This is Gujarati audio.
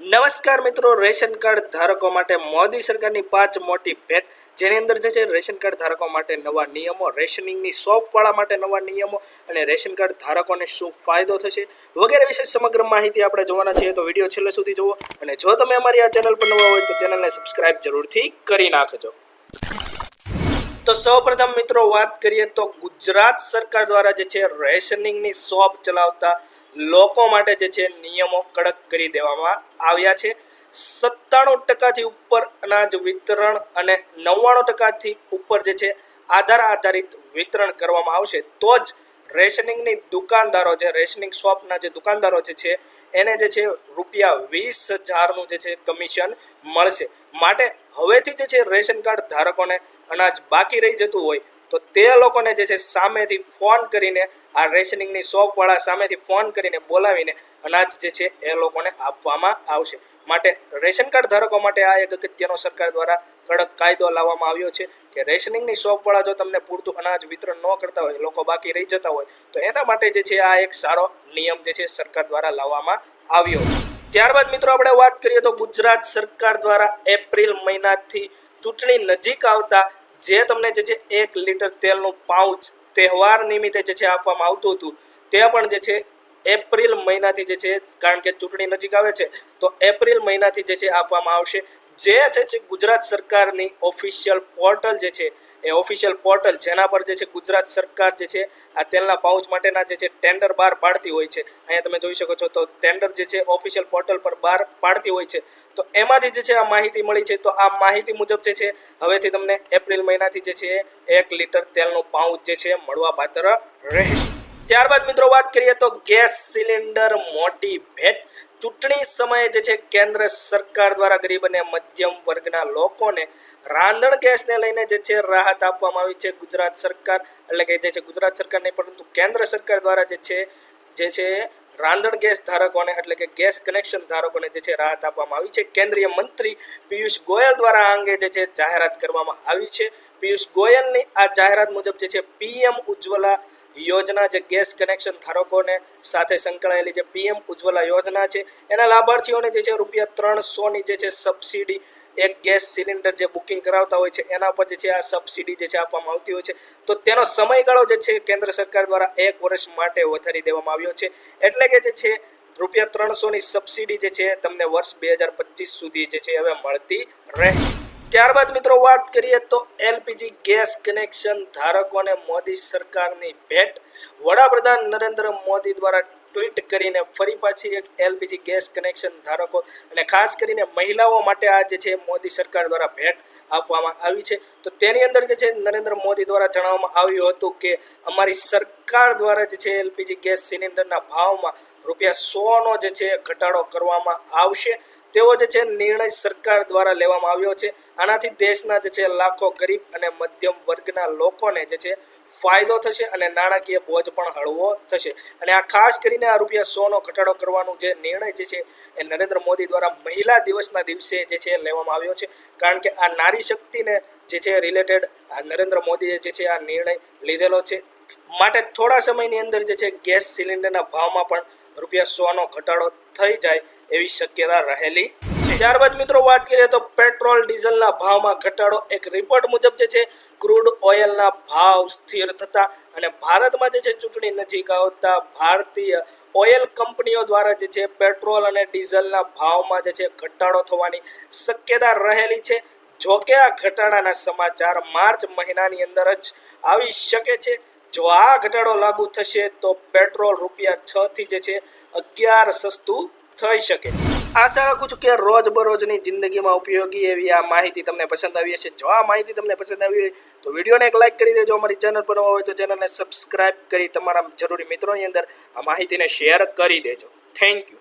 નમસ્કાર મિત્રો, રેશન કાર્ડ ધારકો માટે મોદી સરકારની પાંચ મોટી ભેટ. જેની અંદર જે છે, રેશન કાર્ડ ધારકો માટે નવા નિયમો, રેશનિંગની શોપવાળા માટે નવા નિયમો અને રેશન કાર્ડ ધારકોને શું ફાયદો થશે વગેરે વિશે સમગ્ર માહિતી આપણે જોવાના છીએ. તો વીડિયો છેલ્લે સુધી જુઓ અને જો તમે અમારી આ ચેનલ પર નવા હોય તો ચેનલને સબસ્ક્રાઇબ જરૂરથી કરી નાખજો. તો સૌપ્રથમ મિત્રો, વાત કરીએ તો ગુજરાત સરકાર દ્વારા જે છે, રેશનિંગની શોપ ચલાવતા લોકો માટે જે છે નિયમો કડક કરી દેવામાં આવ્યા છે. સત્તાણું ટકાથી ઉપર અનાજ વિતરણ અને નવ્વાણું ટકાથી ઉપર જે છે આધાર આધારિત વિતરણ કરવામાં આવશે. તો જ રેશનિંગની દુકાનદારો જે રેશનિંગ શોપના જે દુકાનદારો જે છે એને જે છે રૂપિયા વીસ હજારનું જે છે કમિશન મળશે. માટે હવેથી જે છે રેશન કાર્ડ ધારકોને અનાજ બાકી રહી જતું હોય તો તે લોકોને જે છે સામેથી ફોન કરીને આ રેશનિંગની શોપવાળા સામેથી ફોન કરીને બોલાવીને અનાજ જે છે એ લોકોને આપવામાં આવશે. માટે રેશન કાર્ડ ધારકો માટે આ એક અગત્યનો સરકાર દ્વારા કડક કાયદો લાવવામાં આવ્યો છે કે રેશનિંગની શોપવાળા જો તમને પૂરતું અનાજ વિતરણ ન કરતા હોય, લોકો બાકી રહી જતા હોય, તો એના માટે જે છે આ એક સારો નિયમ જે છે સરકાર દ્વારા લાવવામાં આવ્યો છે. ત્યારબાદ મિત્રો આપણે વાત કરીએ તો ગુજરાત સરકાર દ્વારા એપ્રિલ મહિનાથી ચૂંટણી નજીક આવતા જે તમને જે છે એક લીટર તેલનું પાઉચ તહેવાર નિમિત્તે જે છે આપવામાં આવતું હતું, તે પણ જે છે એપ્રિલ મહિનાથી જે છે, કારણ કે ચૂંટણી નજીક આવે છે, તો એપ્રિલ મહિનાથી જે છે આપવામાં આવશે. જે છે ગુજરાત સરકારની ઓફિશિયલ પોર્ટલ જે છે એ ઓફિશિયલ પોર્ટલ જેના પર જે છે ગુજરાત સરકાર જે છે આ તેલના પાઉચ માટેના જે છે ટેન્ડર બહાર પાડતી હોય છે. અહીંયા તમે જોઈ શકો છો તો ટેન્ડર જે છે ઓફિશિયલ પોર્ટલ પર બહાર પાડતી હોય છે. તો એમાંથી જે છે આ માહિતી મળી છે તો આ માહિતી મુજબ જે છે હવેથી તમને એપ્રિલ મહિનાથી જે છે એક લીટર તેલનું પાઉચ જે છે મળવા પાત્ર રહેશે. ત્યારબાદ મિત્રો વાત કરીએ તો ગેસ સિલિન્ડર મોટી ભેટ ચૂંટણી સમયે જે છે કેન્દ્ર સરકાર દ્વારા ગરીબ અને મધ્યમ વર્ગના લોકોને રાંધણ ગેસને લઈને જે છે રાહત આપવામાં આવી છે ગુજરાત સરકાર, એટલે કે જે છે ગુજરાત સરકાર નહીં, પરંતુ કેન્દ્ર સરકાર દ્વારા જે છે જે છે રાંધણ ગેસ ધારકોને, એટલે કે ગેસ કનેક્શન ધારકોને જે છે રાહત આપવામાં આવી છે. કેન્દ્રીય મંત્રી પિયુષ ગોયલ દ્વારા આ અંગે જે છે જાહેરાત કરવામાં આવી છે. પિયુષ ગોયલની આ જાહેરાત મુજબ જે છે પીએમ ઉજ્જવલા યોજના જે ગેસ કનેક્શન ધારકોને સાથે સંકળાયેલી જે પીએમ ઉજ્જવલા યોજના છે, એના લાભાર્થીઓને જે છે રૂપિયા ત્રણસોની જે છે સબસિડી, એક ગેસ સિલિન્ડર જે બુકિંગ કરાવતા હોય છે, એના પર જે છે આ સબસિડી જે છે આપવામાં આવતી હોય છે. તો તેનો સમયગાળો જે છે કેન્દ્ર સરકાર દ્વારા એક વર્ષ માટે વધારી દેવામાં આવ્યો છે. એટલે કે જે છે રૂપિયા ત્રણસોની સબસિડી જે છે તમને વર્ષ બે હજાર પચીસ સુધી જે છે હવે મળતી રહે. ત્યારબાદ મિત્રો વાત કરીએ તો એલપીજી ગેસ કનેક્શન ધારકોને મોદી સરકારની ભેટ. વડાપ્રધાન નરેન્દ્ર મોદી દ્વારા ટ્વીટ કરીને ફરી પાછી એક એલપીજી ગેસ કનેક્શન ધારકો અને ખાસ કરીને મહિલાઓ માટે આ જે છે મોદી સરકાર દ્વારા ભેટ આપવામાં આવી છે. તો તેની અંદર જે છે નરેન્દ્ર મોદી દ્વારા જણાવવામાં આવ્યું હતું કે અમારી સરકાર દ્વારા જે છે એલપીજી ગેસ સિલિન્ડરના ભાવમાં રૂપિયા સોનો જે છે ઘટાડો કરવામાં આવશે. તેવો જે છે નિર્ણય સરકાર દ્વારા લેવામાં આવ્યો છે. આનાથી દેશના જે છે લાખો ગરીબ અને મધ્યમ વર્ગના લોકોને જે છે ફાયદો થશે અને નાણાકીય બોજ પણ હળવો થશે. અને આ ખાસ કરીને આ રૂપિયા સોનો ઘટાડો કરવાનો જે નિર્ણય જે છે એ નરેન્દ્ર મોદી દ્વારા મહિલા દિવસના દિવસે જે છે લેવામાં આવ્યો છે. કારણ કે આ નારી શક્તિને જે છે રિલેટેડ આ નરેન્દ્ર મોદીએ જે છે આ નિર્ણય લીધેલો છે. માટે થોડા સમયની અંદર જે છે ગેસ સિલિન્ડરના ભાવમાં પણ રૂપિયા સોનો ઘટાડો થઈ જાય એવી શક્યતા રહેલી છે. ત્યારબાદ મિત્રો વાત કરીએ તો પેટ્રોલ, ડીઝલના ભાવમાં ઘટાડો. એક રિપોર્ટ મુજબ જે છે, ક્રૂડ ઓઇલના ભાવ સ્થિર થતા અને ભારતમાં જે છે, ચૂંટણી નજીક આવતા ભારતીય ઓઇલ કંપનીઓ દ્વારા જે છે, પેટ્રોલ અને ડીઝલના ભાવમાં જે છે, ઘટાડો થવાની શક્યતા રહેલી છે. જોકે આ ઘટાડાના સમાચાર માર્ચ મહિનાની અંદર જ આવી શકે છે. જો આ ઘટાડો લાગુ થશે, તો પેટ્રોલ રૂપિયા છ થી જે છે, અગિયાર સસ્તું થઈ શકે છે. આશા રાખું છું કે રોજબરોજની જિંદગીમાં ઉપયોગી એવી આ માહિતી તમને પસંદ આવી હશે. જો આ માહિતી તમને પસંદ આવી હોય, તો વિડીયોને એક લાઇક કરી દેજો. અમારી ચેનલ પર હોય તો ચેનલને સબસ્ક્રાઇબ કરી તમારા જરૂરી મિત્રોની અંદર આ માહિતીને શેર કરી દેજો. Thank you.